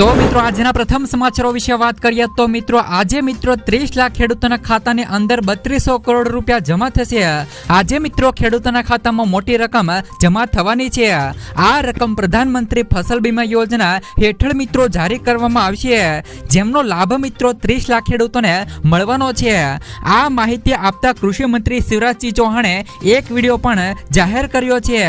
તો મિત્રો, આજના પ્રથમ સમાચારો વિશે વાત કરીએ તો મિત્રો, આજે મિત્રો ત્રીસ લાખ ખેડૂતોના ખાતાની અંદર બત્રીસો કરોડ રૂપિયા જમા થશે. આજે મિત્રો, ખેડૂતોના ખાતામાં મોટી રકમ જમા થવાની છે. આ રકમ પ્રધાનમંત્રી ફસલ બીમા યોજના હેઠળ મિત્રો જારી કરવામાં આવશે. જેમનો લાભ મિત્રો ત્રીસ લાખ ખેડૂતોને મળવાનો છે. આ માહિતી આપતા કૃષિ મંત્રી શિવરાજસિંહ ચૌહાણે એક વીડિયો પણ જાહેર કર્યો છે.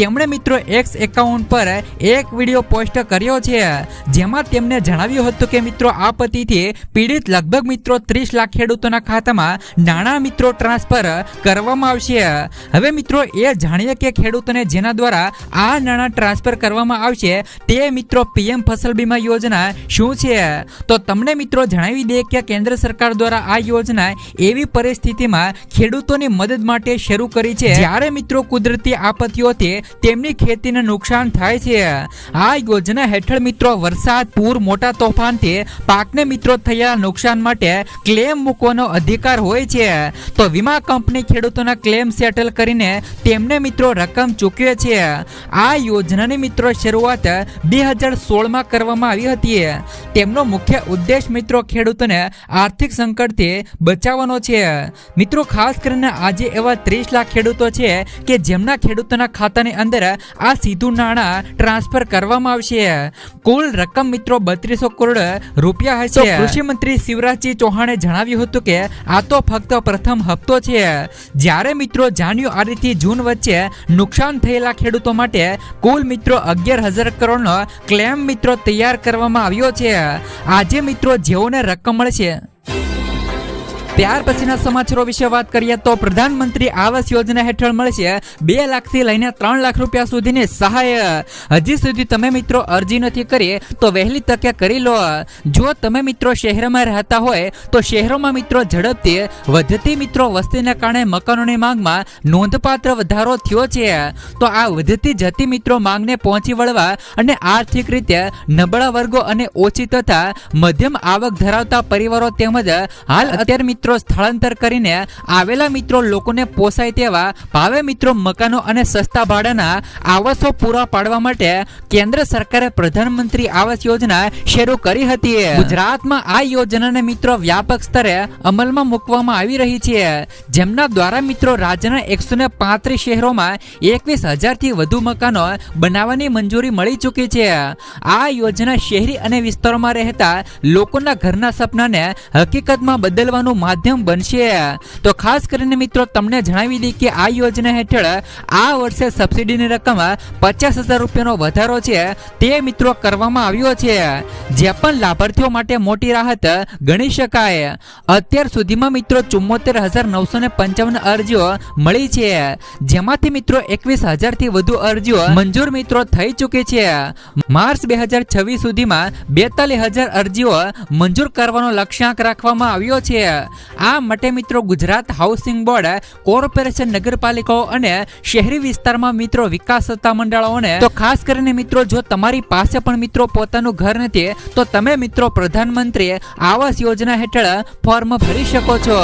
તેમણે મિત્રો એક્સ એકાઉન્ટ પર એક વીડિયો પોસ્ટ કર્યો છે, જેમાં તેમને જણાવ્યું હતું કે મિત્રો આપત્તિથી પીડિત લગભગ મિત્રો ત્રીસ લાખ ખેડૂતોના ખાતામાં નાણાં મિત્રો ટ્રાન્સફર કરવામાં આવશે. હવે મિત્રો, એ જાણીએ કે ખેડૂતોને જેના દ્વારા આ નાણાં ટ્રાન્સફર કરવામાં આવશે, તે મિત્રો પીએમ ફસલ બીમા યોજના શું છે? તો તમને મિત્રો જણાવી દે કે કેન્દ્ર સરકાર દ્વારા આ યોજના એવી પરિસ્થિતિમાં ખેડૂતોની મદદ માટે શરૂ કરી છે. જ્યારે મિત્રો કુદરતી આપત્તિઓથી તેમની ખેતીને નુકસાન થાય છે. આ યોજના હેઠળ મિત્રો વરસાદ પૂર મોટા તોફાનથી પાકને મિત્રો થયેલા નુકસાન માટે ક્લેમ મૂકવાનો અધિકાર હોય છે. તો વીમા કંપની ખેડૂતોના ક્લેમ સેટલ કરીને તેમને મિત્રો રકમ ચૂકવે છે. આ યોજનાની મિત્રો શરૂઆત બે હજાર સોળમાં કરવામાં આવી હતી. તેમનો મુખ્ય ઉદ્દેશ મિત્રો ખેડૂતોને આર્થિક સંકટથી બચાવવાનો છે. મિત્રો ખાસ કરીને આજે એવા ત્રીસ લાખ ખેડૂતો છે કે જેમના ખેડૂતોના ખાતાની અંદર આ સીધું નાણાં ટ્રાન્સફર કરવામાં આવશે. કુલ રકમ મિત્રો, બત્રીસો કરોડ રૂપિયા હશે. કૃષિ મંત્રી શિવરાજસિંહ ચૌહાણે જણાવ્યું હતું કે, આ તો ફક્ત પ્રથમ હપ્તો છે. જ્યારે મિત્રો જાન્યુઆરીથી જૂન વચ્ચે નુકસાન થયેલા ખેડૂતો માટે કુલ મિત્રો અગિયાર હજાર કરોડનો ક્લેમ મિત્રો તૈયાર કરવામાં આવ્યો છે. આજે મિત્રો, જેઓને રકમ મળશે. ત્યાર પછીના સમાચારો વિશે વાત કરીએ તો પ્રધાનમંત્રી આવાસ યોજના હેઠળ મળશે બે લાખથી લઈને ત્રણ લાખ રૂપિયા સુધીની સહાય. હજી સુધી તમે મિત્રો અરજી નથી કરી, તો વહેલી તકે કરી લો. જો તમે મિત્રો શહેરમાં રહેતા હોય, તો શહેરોમાં મિત્રો ઝડપથી વધતી મિત્રો વસ્તીને કારણે મકાનોની માંગમાં નોંધપાત્ર વધારો થયો છે. તો આ વધતી જતી મિત્રો માંગને પહોંચી વળવા અને આર્થિક રીતે નબળા વર્ગો અને ઓછી તથા મધ્યમ આવક ધરાવતા પરિવારો તેમજ હાલ અત્યારે મિત્રો સ્થળાંતર કરીને આવેલા મિત્રો લોકોને પોસાય તેવા ભાવે મિત્રો મકાનો અને સસ્તા ભાડાના આવાસો પૂરા પાડવા માટે કેન્દ્ર સરકારે પ્રધાનમંત્રી આવાસ યોજના શરૂ કરી હતી. ગુજરાતમાં આ યોજનાને મિત્રો વ્યાપક સ્તરે અમલમાં મૂકવામાં આવી રહી છે. જેમના દ્વારા મિત્રો રાજ્યના એકસો ને પાંત્રીસ શહેરોમાં એકવીસ હજારથી વધુ મકાનો બનાવવાની મંજૂરી મળી ચૂકી છે. આ યોજના શહેરી અને વિસ્તારોમાં રહેતા લોકોના ઘરના સપનાને હકીકતમાં બદલવાનું માધ્યમ બનશે. તો ખાસ કરીને મિત્રો, તમને જણાવી દઈએ કે આ યોજના હેઠળ આ વર્ષે સબસિડીની રકમ પચાસ હજાર રૂપિયાનો વધારો છે. તે મિત્રો કરવામાં આવ્યો છે. જે પણ લાભાર્થીઓ માટે મોટી રાહત ગણી શકાય. અત્યાર સુધીમાં મિત્રો, ચુમ્મોતેર હજાર નવસો ને પંચાવન અરજીઓ મળી છે. જેમાંથી મિત્રો, એકવીસ હજારથી વધુ અરજીઓ મંજૂર મિત્રો થઈ ચૂકી છે. માર્ચ બે હજાર છવ્વીસ સુધીમાં બેતાલીસ હજાર અરજીઓ મંજૂર કરવાનો લક્ષ્યાંક રાખવામાં આવ્યો છે. આ માટે મિત્રો ગુજરાત હાઉસિંગ બોર્ડ કોર્પોરેશન નગરપાલિકાઓ અને શહેરી વિસ્તારમાં મિત્રો વિકાસ સત્તા મંડળોને તો ખાસ કરીને મિત્રો જો તમારી પાસે પણ મિત્રો પોતાનું ઘર નથી, તો તમે મિત્રો પ્રધાનમંત્રી આવાસ યોજના હેઠળ ફોર્મ ભરી શકો છો.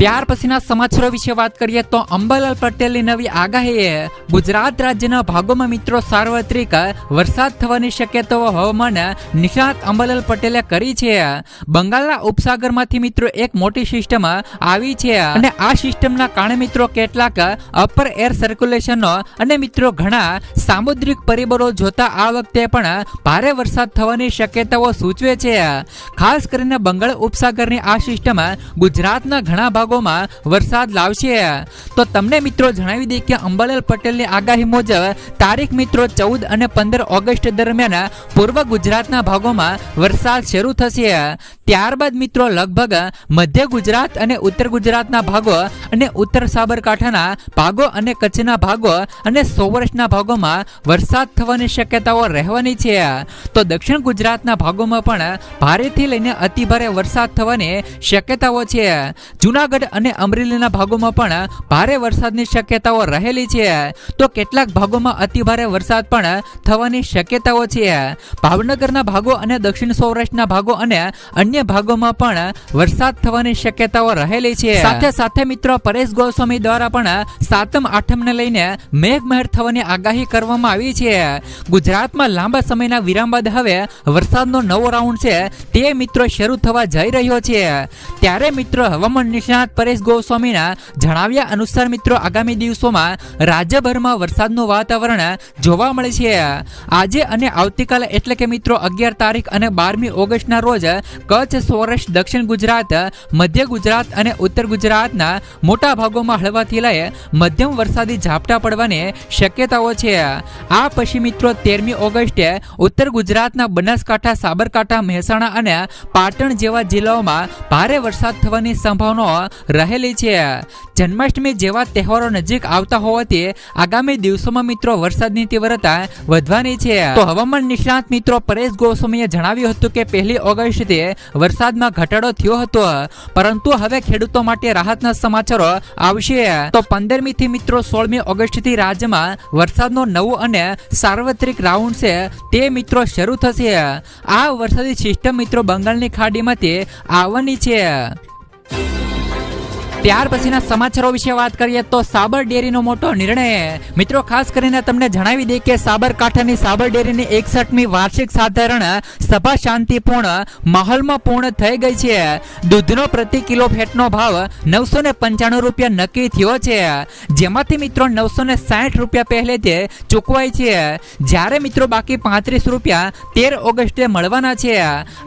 ત્યાર પછીના સમાચારો વિશે વાત કરીએ તો અંબાલાલ પટેલની નવી આગાહીએ ગુજરાત રાજ્યના ભાગોમાં મિત્રો સાર્વત્રિક વરસાદ થવાની શક્યતાઓ હવામાન નિષ્ણાત અંબાલાલ પટેલે કરી છે. બંગાળના ઉપસાગરમાંથી મિત્રો એક મોટી સિસ્ટમ આવી છે અને આ સિસ્ટમના કારણે મિત્રો કેટલાક અપર એર સર્ક્યુલેશનો અને મિત્રો ઘણા સામુદ્રિક પરિબળો જોતા આ વખતે પણ ભારે વરસાદ થવાની શક્યતાઓ સૂચવે છે. ખાસ કરીને બંગાળ ઉપસાગરની આ સિસ્ટમ ગુજરાતના ઘણા ભાગો ભાગોમાં વરસાદ લાવશે. તો તમને મિત્રો જણાવી દઈએ કે અંબાલાલ પટેલની આગાહી મુજબ તારીખ મિત્રો ચૌદ અને પંદર ઓગસ્ટ દરમિયાન પૂર્વ ગુજરાતના ભાગોમાં વરસાદ શરૂ થશે. ત્યારબાદ મિત્રો લગભગ મધ્ય ગુજરાત અને ઉત્તર ગુજરાતના ભાગો અને ઉત્તર સાબરકાંઠાના ભાગો અને કચ્છના ભાગો અને સૌરાષ્ટ્રના ભાગોમાં વરસાદ થવાની શક્યતાઓ રહેવાની છે. તો દક્ષિણ ગુજરાતના ભાગોમાં પણ ભારેથી લઈને અતિભારે વરસાદ થવાની શક્યતાઓ છે. જુનાગઢ અને અમરેલીના ભાગોમાં પણ ભારે વરસાદની શક્યતાઓ રહેલી છે. તો કેટલાક ભાગોમાં અતિભારે વરસાદ પણ થવાની શક્યતાઓ છે. ભાવનગરના ભાગો અને દક્ષિણ સૌરાષ્ટ્રના ભાગો અને અન્ય ભાગોમાં પણ વરસાદ થવાની શક્યતાઓ રહેલી છે. સાથે સાથે મિત્રો, પરેશ ગોસ્વામી દ્વારા પણ સાતમ, આઠમને લઈને મેઘમહેર થવાની આગાહી કરવામાં આવી છે. ગુજરાતમાં લાંબા સમયના વિરામ બાદ હવે વરસાદનો નવો રાઉન્ડ છે. તે મિત્રો શરૂ થવા જઈ રહ્યો છે. ત્યારે મિત્રો હવામાન નિષ્ણાત પરેશ ગોસ્વામીના જણાવ્યા અનુસાર મિત્રો, આગામી દિવસોમાં રાજ્યભરમાં વરસાદનું વાતાવરણ જોવા મળે છે. આજે અને આવતીકાલે એટલે કે મિત્રો, અગિયાર તારીખ અને બારમી ઓગસ્ટના રોજ કચ્છ, સૌરાષ્ટ્ર, દક્ષિણ ગુજરાત, મધ્ય ગુજરાત અને ઉત્તર ગુજરાતના મોટા ભાગોમાં હળવાથી લઈ મધ્યમ વરસાદી ઝાપટા પડવાની શક્યતાઓ છે. આ પછી મિત્રો, તેરમી ઓગસ્ટે ઉત્તર ગુજરાતના બનાસકાંઠા, સાબરકાંઠા, મહેસાણા અને પાટણ જેવા જિલ્લાઓમાં ભારે વરસાદ થવાની સંભાવનાઓ રહેલી છે. જન્માષ્ટમી જેવા તહેવારો નજીક આવતા હોવાથી આગામી દિવસોમાં મિત્રો વરસાદની તીવ્રતા વધવાની છે. તો હવામાન નિષ્ણાત મિત્રો પરેશ ગોસ્વામીએ જણાવ્યું હતું કે પહેલી ઓગસ્ટથી વરસાદમાં ઘટાડો થયો હતો, પરંતુ હવે ખેડૂતો માટે રાહતના સમાચારો આવશે. તો પંદરમી થી મિત્રો સોળમી ઓગસ્ટથી રાજ્યમાં વરસાદનો નવો અને સાર્વત્રિક રાઉન્ડ છે તે મિત્રો શરૂ થશે. આ વરસાદી સિસ્ટમ મિત્રો બંગાળની ખાડીમાંથી આવવાની છે. ત્યાર પછીના સમાચારો વિશે વાત કરીએ તો સાબર ડેરીનો મોટો નિર્ણય. મિત્રો, ખાસ કરીને તમને જણાવી દઈએ કે સાબરકાંઠાની સાબર ડેરીની એકસઠમી વાર્ષિક સાધારણ સભા શાંતિપૂર્ણ માહોલમાં પૂર્ણ થઈ ગઈ છે. દૂધનો પ્રતિ કિલો ફેટનો ભાવ નવસો ને પંચાણું રૂપિયા નક્કી થયો છે. જેમાંથી મિત્રો નવસો ને સાઠ રૂપિયા પહેલેથી ચૂકવાય છે. જ્યારે મિત્રો બાકી પાંત્રીસ રૂપિયા તેર ઓગસ્ટે મળવાના છે.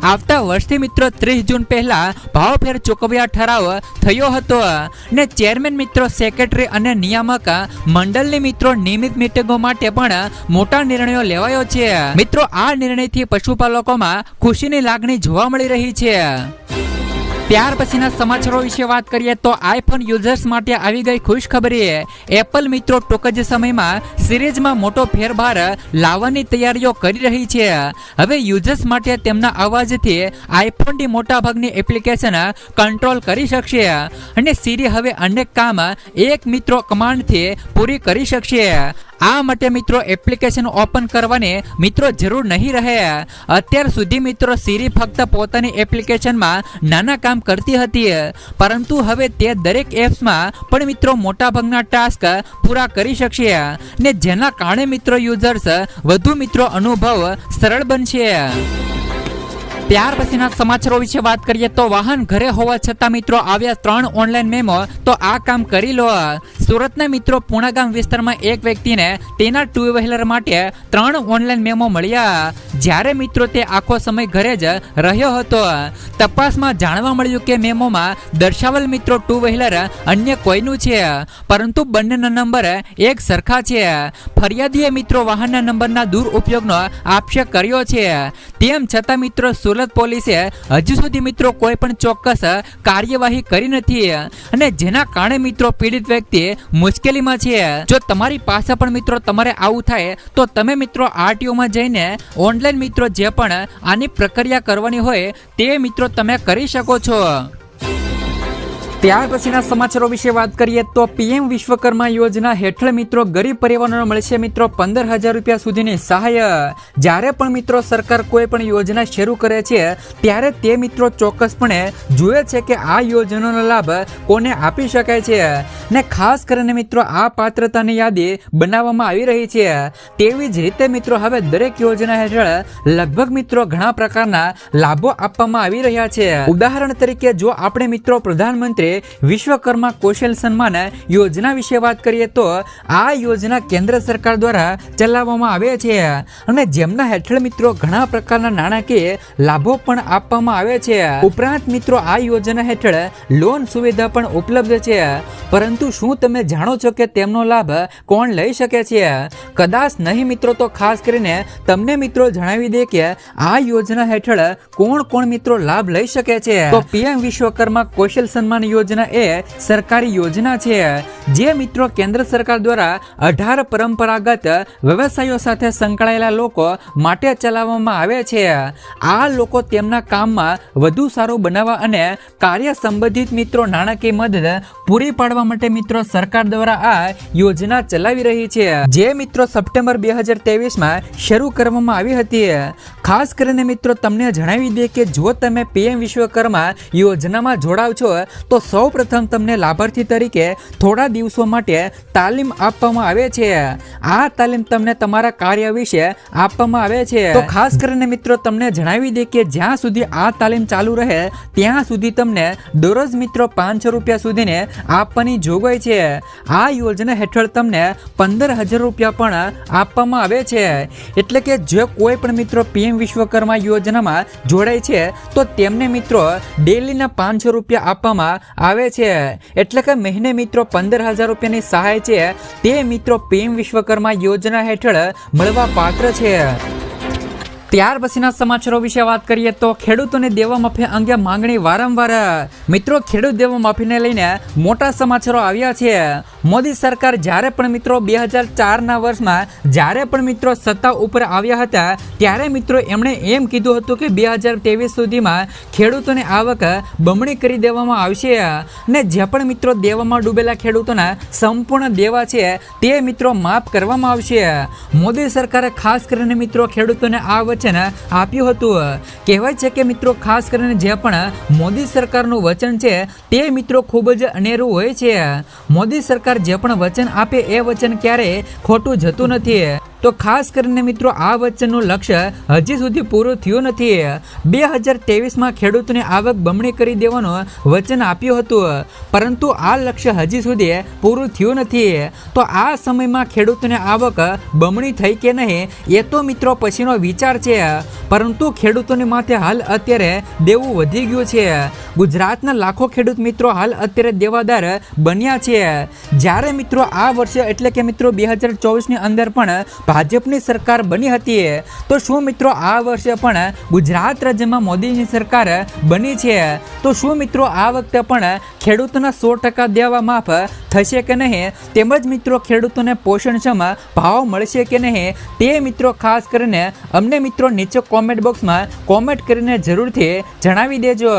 આવતા વર્ષથી મિત્રો ત્રીસ જૂન પહેલા ભાવફેર ચૂકવ્યા ઠરાવ થયો હતો. ને ચેરમેન મિત્રો, સેક્રેટરી અને નિયામક મંડળની મિત્રો નિયમિત મિટિંગો માટે પણ મોટા નિર્ણયો લેવાયો છે. મિત્રો, આ નિર્ણયથી પશુપાલકોમાં ખુશીની લાગણી જોવા મળી રહી છે. ત્યાર પછીના સમાચારો વિશે વાત કરીએ તો આઈફોન યુઝર્સ માટે આવી ગઈ ખુશખબરી એપલ મિત્રો ટૂંક જ સમયમાં સિરીઝમાં મોટો ફેરફાર લાવવાની તૈયારીઓ કરી રહી છે. હવે યુઝર્સ માટે તેમના અવાજથી આઈફોનની મોટાભાગની એપ્લિકેશન કંટ્રોલ કરી શકશે અને સિરી હવે અનેક કામ એક મિત્રો કમાન્ડથી પૂરી કરી શકશે. આ માટે મિત્રો એપ્લિકેશન ઓપન કરવાની મિત્રો જરૂર નહીં રહે. અત્યાર સુધી મિત્રો સિરી ફક્ત પોતાની એપ્લિકેશનમાં નાના કામ કરતી હતી. પરંતુ હવે તે દરેક એપ્સમાં પણ મિત્રો મોટાભાગના ટાસ્ક પૂરા કરી શકશે ને જેના કારણે મિત્રો યુઝર્સ વધુ મિત્રો અનુભવ સરળ બનશે. ત્યાર પછીના સમાચારો વિશે વાત કરીએ તો વાહન ઘરે હોવા છતાં મિત્રો આવ્યા ત્રણ ઓનલાઈન મેમો, તો આ કામ કરી લો. સુરતના મિત્રો પૂણાગામ વિસ્તારમાં એક વ્યક્તિને તેના ટુ વ્હીલર માટે ત્રણ ઓનલાઈન મેમો મળ્યા. જ્યારે મિત્રો તે આખો સમય ઘરે જ રહ્યો હતો. તપાસમાં જાણવા મળ્યું કે મેમોમાં દર્શાવેલ મિત્રો ટુ વ્હીલર અન્ય કોઈનું છે, પરંતુ બંનેના નંબર એક સરખા છે. ફરિયાદીએ મિત્રો વાહનના નંબરના દુરુપયોગનો આક્ષેપ કર્યો છે. તેમ છતાં મિત્રો સુરત પોલીસે હજુ સુધી મિત્રો કોઈ પણ ચોક્કસ કાર્યવાહી કરી નથી. અને જેના કારણે મિત્રો પીડિત વ્યક્તિ મુશ્કેલીમાં છે. જો તમારી પાસે પણ મિત્રો તમારે આવું થાય, તો તમે મિત્રો આરટીઓમાં જઈને ઓનલાઈન મિત્રો જે પણ આની પ્રક્રિયા કરવાની હોય, તે મિત્રો તમે કરી શકો છો. ત્યાર પછીના સમાચારો વિશે વાત કરીએ તો પીએમ વિશ્વકર્મા યોજના હેઠળ મિત્રો ગરીબ પરિવારોને મળશે મિત્રો પંદર હજાર રૂપિયા સુધીની સહાય. જ્યારે પણ મિત્રો સરકાર કોઈ પણ યોજના શરૂ કરે છે, ત્યારે તે મિત્રો ચોક્કસપણે જુએ છે કે આ યોજનાનો લાભ કોને આપી શકાય છે. ને ખાસ કરીને મિત્રો આ પાત્રતાની યાદી બનાવવામાં આવી રહી છે. તેવી જ રીતે મિત્રો હવે દરેક યોજના હેઠળ લગભગ મિત્રો ઘણા પ્રકારના લાભો આપવામાં આવી રહ્યા છે. ઉદાહરણ તરીકે જો આપણે મિત્રો પ્રધાનમંત્રી વિશ્વકર્મા કૌશલ સન્માન યોજના વિશે વાત કરીએ તો આ યોજના કેન્દ્ર સરકાર દ્વારા ચલાવવામાં આવે છે. અને જેમના હેઠળ મિત્રો ઘણા પ્રકારના નાણાકીય લાભો પણ આપવામાં આવે છે. ઉપરાંત મિત્રો, આ યોજના હેઠળ લોન સુવિધા પણ ઉપલબ્ધ છે. પરંતુ શું તમે જાણો છો કે તેમનો લાભ કોણ લઈ શકે છે? કદાચ નહીં મિત્રો, તો ખાસ કરીને તમને મિત્રો જણાવી દે કે આ યોજના હેઠળ કોણ કોણ મિત્રો લાભ લઈ શકે છે? તો પીએમ વિશ્વકર્મા કૌશલ સન્માન યોજના એ સરકારી યોજના છે. જે મિત્રો કેન્દ્ર સરકાર દ્વારા અઢાર પરંપરાગત વ્યવસાયો સાથે સંકળાયેલા લોકો માટે ચલાવવામાં આવે છે. આ લોકો તેમના કામમાં વધુ સારું બનાવવા અને કાર્ય સંબંધિત મિત્રો નાણાકીય મદદ પૂરી પાડવા માટે મિત્રો સરકાર દ્વારા આ યોજના ચલાવી રહી છે. જે મિત્રો સપ્ટેમ્બર બે હજાર તેવીસમાં શરૂ કરવામાં આવી હતી. ખાસ કરીને મિત્રો તમને જણાવી દે કે જો તમે પીએમ વિશ્વકર્મા યોજનામાં જોડાવ છો, તો સૌ પ્રથમ તમને લાભાર્થી તરીકે થોડા દિવસો માટે તાલીમ આપવામાં આવે છે. આ તાલીમ તમને તમારા કાર્ય વિશે આપવામાં આવે છે. તો ખાસ કરીને મિત્રો તમને જણાવી દે કે જ્યાં સુધી આ તાલીમ ચાલુ રહે, ત્યાં સુધી તમને દરરોજ મિત્રો પાંચસો રૂપિયા સુધીને આપવાની જોગવાઈ છે. આ યોજના હેઠળ તમને પંદર હજાર રૂપિયા પણ આપવામાં આવે છે. એટલે કે જો કોઈ પણ મિત્રો પીએમ વિશ્વકર્મા યોજનામાં જોડાય છે, તો તેમને મિત્રો ડેલીના પાંચસો રૂપિયા આપવામાં આવે છે. એટલે કે મહિને મિત્રો પંદર હજાર રૂપિયાની સહાય છે. તે મિત્રો પીએમ વિશ્વકર્મા યોજના હેઠળ મળવા પાત્ર છે. ત્યાર પછીના સમાચારો વિશે વાત કરીએ તો ખેડૂતોને દેવા માફી અંગે માંગણી વારંવાર. મિત્રો, ખેડૂત દેવા માફીને લઈને મોટા સમાચારો આવ્યા છે. મોદી સરકાર જ્યારે પણ મિત્રો બે હજાર ચારના વર્ષમાં જ્યારે પણ મિત્રો સત્તા ઉપર આવ્યા હતા, ત્યારે મિત્રો એમણે એમ કીધું હતું કે બે હજાર ત્રેવીસ સુધીમાં ખેડૂતોની આવક બમણી કરી દેવામાં આવશે ને જે પણ મિત્રો દેવામાં ડૂબેલા ખેડૂતોના સંપૂર્ણ દેવા છે તે મિત્રો માફ કરવામાં આવશે. મોદી સરકારે ખાસ કરીને મિત્રો ખેડૂતોને આ વચન આપ્યું હતું. કહેવાય છે કે મિત્રો, ખાસ કરીને જે પણ મોદી સરકારનું વચન છે, તે મિત્રો ખૂબ જ અનેરું હોય છે. મોદી સરકાર જે પણ વચન આપે, એ વચન ક્યારેય ખોટું જતું નથી. તો ખાસ કરીને મિત્રો, આ વચનનું લક્ષ્ય હજી સુધી પૂરું થયું નથી. બે હજાર તેવીસમાં ખેડૂતોની આવક બમણી કરી દેવાનું વચન આપ્યું હતું. પરંતુ આ લક્ષ્ય હજી સુધી પૂરું થયું નથી. તો આ સમયમાં ખેડૂતોની આવક બમણી થઈ કે નહીં, એ તો મિત્રો પછીનો વિચાર છે. પરંતુ ખેડૂતોની માથે હાલ અત્યારે દેવું વધી ગયું છે. ગુજરાતના લાખો ખેડૂત મિત્રો હાલ અત્યારે દેવાદાર બન્યા છે. જ્યારે મિત્રો આ વર્ષે, એટલે કે મિત્રો બે હજાર ચોવીસની અંદર પણ ભાજપની સરકાર બની હતી તો શું મિત્રો આ વર્ષે પણ ગુજરાત રાજ્યમાં મોદીની સરકાર બની છે? તો શું મિત્રો આ વખતે પણ ખેડૂતોના સો ટકા દેવા માફ થશે કે નહીં? તેમજ મિત્રો ખેડૂતોને પોષણક્ષમ ભાવ મળશે કે નહીં? તે મિત્રો ખાસ કરીને અમને મિત્રો નીચે કોમેન્ટ બોક્સમાં કોમેન્ટ કરીને જરૂરથી જણાવી દેજો.